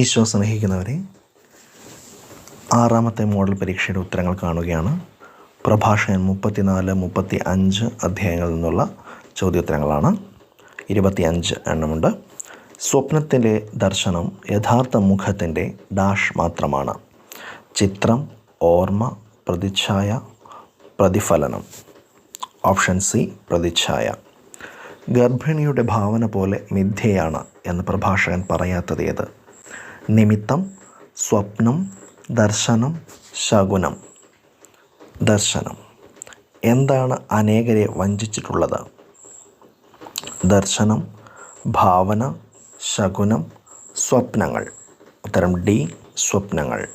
ഈശോ സ്നേഹിക്കുന്നവരെ ആറാമത്തെ മോഡൽ പരീക്ഷയുടെ ഉത്തരങ്ങൾ കാണുകയാണ്. പ്രഭാഷകൻ മുപ്പത്തിനാല് മുപ്പത്തി അഞ്ച് അധ്യായങ്ങളിൽ നിന്നുള്ള ചോദ്യോത്തരങ്ങളാണ്. ഇരുപത്തി അഞ്ച് എണ്ണമുണ്ട്. സ്വപ്നത്തിന്റെ ദർശനം യഥാർത്ഥ മുഖത്തിന്റെ ഡാഷ് മാത്രമാണ്. ചിത്രം ഓർമ്മ പ്രതിച്ഛായ പ്രതിഫലനം. ഓപ്ഷൻ സി പ്രതിച്ഛായ. ഗർഭിണിയുടെ ഭാവന പോലെ മിഥ്യയാണ് എന്ന് പ്രഭാഷകൻ പറയാത്തത് ഏത്? നിമിത്തം സ്വപ്നം ദർശനം ശകുനം. ദർശനം. എന്താണ് അനേകരെ വഞ്ചിച്ചിട്ടുള്ളത്? ദർശനം ഭാവന ശകുനം സ്വപ്നങ്ങൾ. ഉത്തരം ഡി സ്വപ്നങ്ങൾ.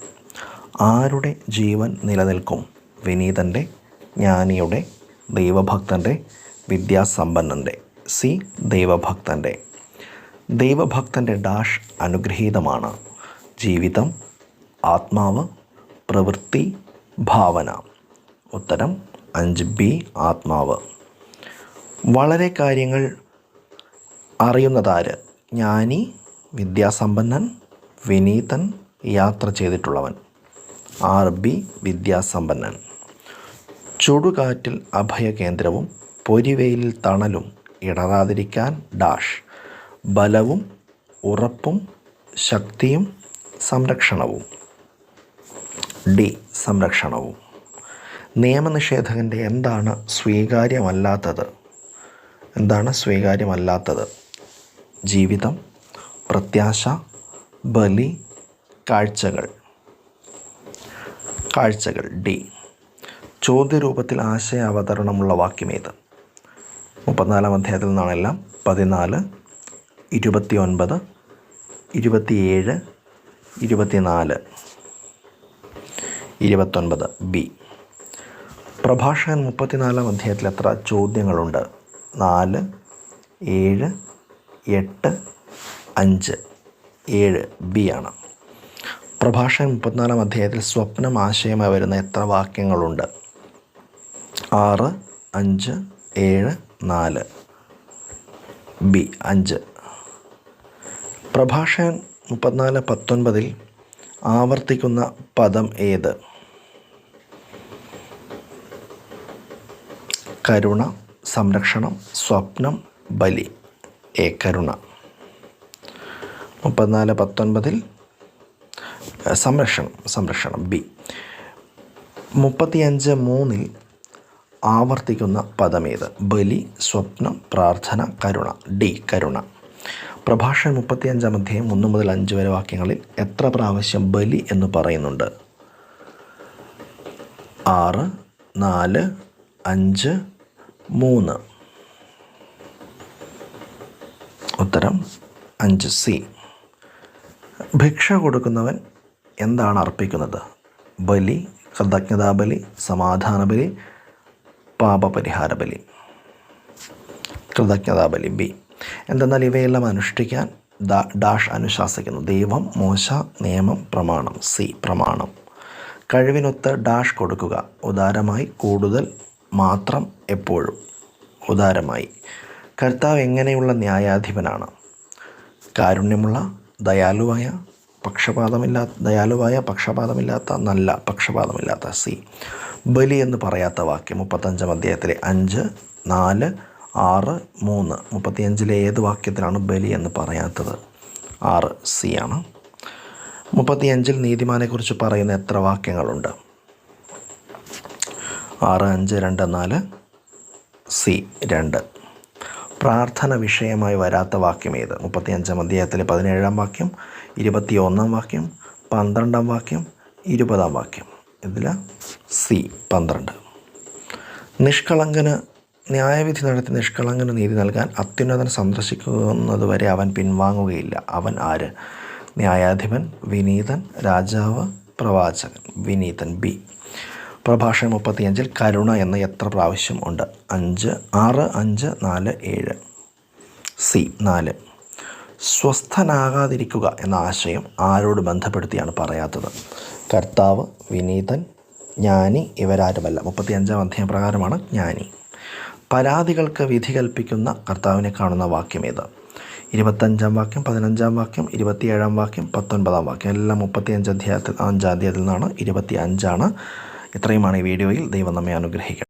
ആരുടെ ജീവൻ നിലനിൽക്കും? വിനീതന്റെ ജ്ഞാനിയുടെ ദൈവഭക്തന്റെ വിദ്യാസമ്പന്നന്റെ സി ദൈവഭക്തന്റെ ദൈവഭക്തന്റെ ഡാഷ് അനുഗ്രഹീതമാണ്. ജീവിതം ആത്മാവ് പ്രവൃത്തി ഭാവന. ഉത്തരം അഞ്ച് ബി ആത്മാവ്. വളരെ കാര്യങ്ങൾ അറിയുന്നതാര്? ജ്ഞാനി വിദ്യാസമ്പന്നൻ വിനീതൻ യാത്ര ചെയ്തിട്ടുള്ളവൻ. R B വിദ്യാസമ്പന്നൻ. ചുടുകാറ്റിൽ അഭയകേന്ദ്രവും പൊരിവെയിലിൽ തണലും ഇടറാതിരിക്കാൻ ഡാഷ്. ബലവും ഉറപ്പും ശക്തിയും സംരക്ഷണവും. ഡി സംരക്ഷണവും. നിയമനിഷേധകന്റെ എന്താണ് സ്വീകാര്യമല്ലാത്തത്? എന്താണ് സ്വീകാര്യമല്ലാത്തത്? ജീവിതം പ്രത്യാശ ബലി കാഴ്ചകൾ. കാഴ്ചകൾ. ഡി ചോദ്യരൂപത്തിൽ ആശയ അവതരണമുള്ള വാക്യമേത്? മുപ്പത്തിനാലാം അധ്യായത്തിൽ നിന്നാണെല്ലാം പതിനാല് ഇരുപത്തി ഒൻപത് ഇരുപത്തിയേഴ് ഇരുപത്തിനാല്. ഇരുപത്തൊൻപത് ബി. പ്രഭാഷകൻ മുപ്പത്തിനാലാം അധ്യായത്തിൽ എത്ര ചോദ്യങ്ങളുണ്ട്? നാല് ഏഴ് എട്ട് അഞ്ച്. ഏഴ് ബി ആണ്. പ്രഭാഷകൻ മുപ്പത്തിനാലാം അധ്യായത്തിൽ സ്വപ്നം ആശയമായി വരുന്ന എത്ര വാക്യങ്ങളുണ്ട്? ആറ് അഞ്ച് ഏഴ് നാല്. ബി അഞ്ച്. പ്രഭാഷകൻ മുപ്പത്തിനാല് പത്തൊൻപതിൽ ആവർത്തിക്കുന്ന പദം ഏത്? കരുണ സംരക്ഷണം സ്വപ്നം ബലി. എ കരുണ. മുപ്പത്തിനാല് പത്തൊൻപതിൽ സംരക്ഷണം സംരക്ഷണം ബി. മുപ്പത്തിയഞ്ച് മൂന്നിൽ ആവർത്തിക്കുന്ന പദമേത് ബലി സ്വപ്നം പ്രാർത്ഥന കരുണ. ഡി കരുണ. പ്രഭാഷകൻ മുപ്പത്തിയഞ്ചാം അധ്യായം ഒന്ന് മുതൽ അഞ്ച് വരെ വാക്യങ്ങളിൽ എത്ര പ്രാവശ്യം ബലി എന്ന് പറയുന്നുണ്ട്? ആറ് നാല് അഞ്ച് മൂന്ന്. ഉത്തരം അഞ്ച് സി. ഭിക്ഷ കൊടുക്കുന്നവൻ എന്താണ് അർപ്പിക്കുന്നത്? ബലി കൃതജ്ഞതാബലി സമാധാനബലി പാപപരിഹാര ബലി കൃതജ്ഞതാബലി ബി. എന്തെന്നാൽ ഇവയെല്ലാം അനുഷ്ഠിക്കാൻ ഡാഷ് അനുശാസിക്കുന്നു. ദൈവം മോശ നിയമം പ്രമാണം. സി പ്രമാണം. കഴിവിനൊത്ത് ഡാഷ് കൊടുക്കുക. ഉദാരമായി കൂടുതൽ മാത്രം എപ്പോഴും. ഉദാരമായി. കർത്താവ് എങ്ങനെയുള്ള ന്യായാധിപനാണ്? കാരുണ്യമുള്ള ദയാലുവായ പക്ഷപാതമില്ലാത്ത ദയാലുവായ പക്ഷപാതമില്ലാത്ത നല്ല പക്ഷപാതമില്ലാത്ത സി. ബലി എന്ന് പറയാത്ത വാക്യം മുപ്പത്തഞ്ചാം അധ്യായത്തിലെ അഞ്ച് നാല് ആറ് മൂന്ന് മുപ്പത്തിയഞ്ചിലെ ഏത് വാക്യത്തിലാണ് ബലി എന്ന് പറയാത്തത്? ആറ് സി ആണ്. മുപ്പത്തിയഞ്ചിൽ നീതിമാനെക്കുറിച്ച് പറയുന്ന എത്ര വാക്യങ്ങളുണ്ട്? ആറ് അഞ്ച് രണ്ട് നാല് സി രണ്ട്. പ്രാർത്ഥന വിഷയമായി വരാത്ത വാക്യം ഏത്? മുപ്പത്തിയഞ്ചാം അധ്യായത്തിലെ പതിനേഴാം വാക്യം ഇരുപത്തി ഒന്നാം വാക്യം പന്ത്രണ്ടാം വാക്യം ഇരുപതാം വാക്യം. ഇതിൽ സി പന്ത്രണ്ട്. നിഷ്കളങ്കന് ന്യായവിധി നടത്തി നിഷ്കളങ്കന് നീതി നൽകാൻ അത്യുന്നതൻ സന്ദർശിക്കുന്നതുവരെ അവൻ പിൻവാങ്ങുകയില്ല. അവൻ ആര്? ന്യായാധിപൻ വിനീതൻ രാജാവ് പ്രവാചകൻ. വിനീതൻ ബി. പ്രഭാഷണം മുപ്പത്തിയഞ്ചിൽ കരുണ എന്ന എത്ര പ്രാവശ്യം ഉണ്ട്? അഞ്ച് ആറ് അഞ്ച് നാല് ഏഴ്. സി. നാല്. സ്വസ്ഥനാകാതിരിക്കുക എന്ന ആശയം ആരോട് ബന്ധപ്പെടുത്തിയാണ് പറയാത്തത്? കർത്താവ് വിനീതൻ ജ്ഞാനി ഇവരാരുമല്ല. മുപ്പത്തിയഞ്ചാം അധ്യായം പ്രകാരമാണ് ജ്ഞാനി. പരാതികൾക്ക് വിധി കൽപ്പിക്കുന്ന കർത്താവിനെ കാണുന്ന വാക്യമേത് ഇരുപത്തഞ്ചാം വാക്യം പതിനഞ്ചാം വാക്യം ഇരുപത്തിയേഴാം വാക്യം പത്തൊൻപതാം വാക്യം. എല്ലാം മുപ്പത്തിയഞ്ച് അധ്യായത്തിൽ അഞ്ചാം അധ്യായത്തിൽ നിന്നാണ് ഇരുപത്തി അഞ്ചാണ് ഇത്രയുമാണ് ഈ വീഡിയോയിൽ ദൈവം നമ്മെ അനുഗ്രഹിക്കുക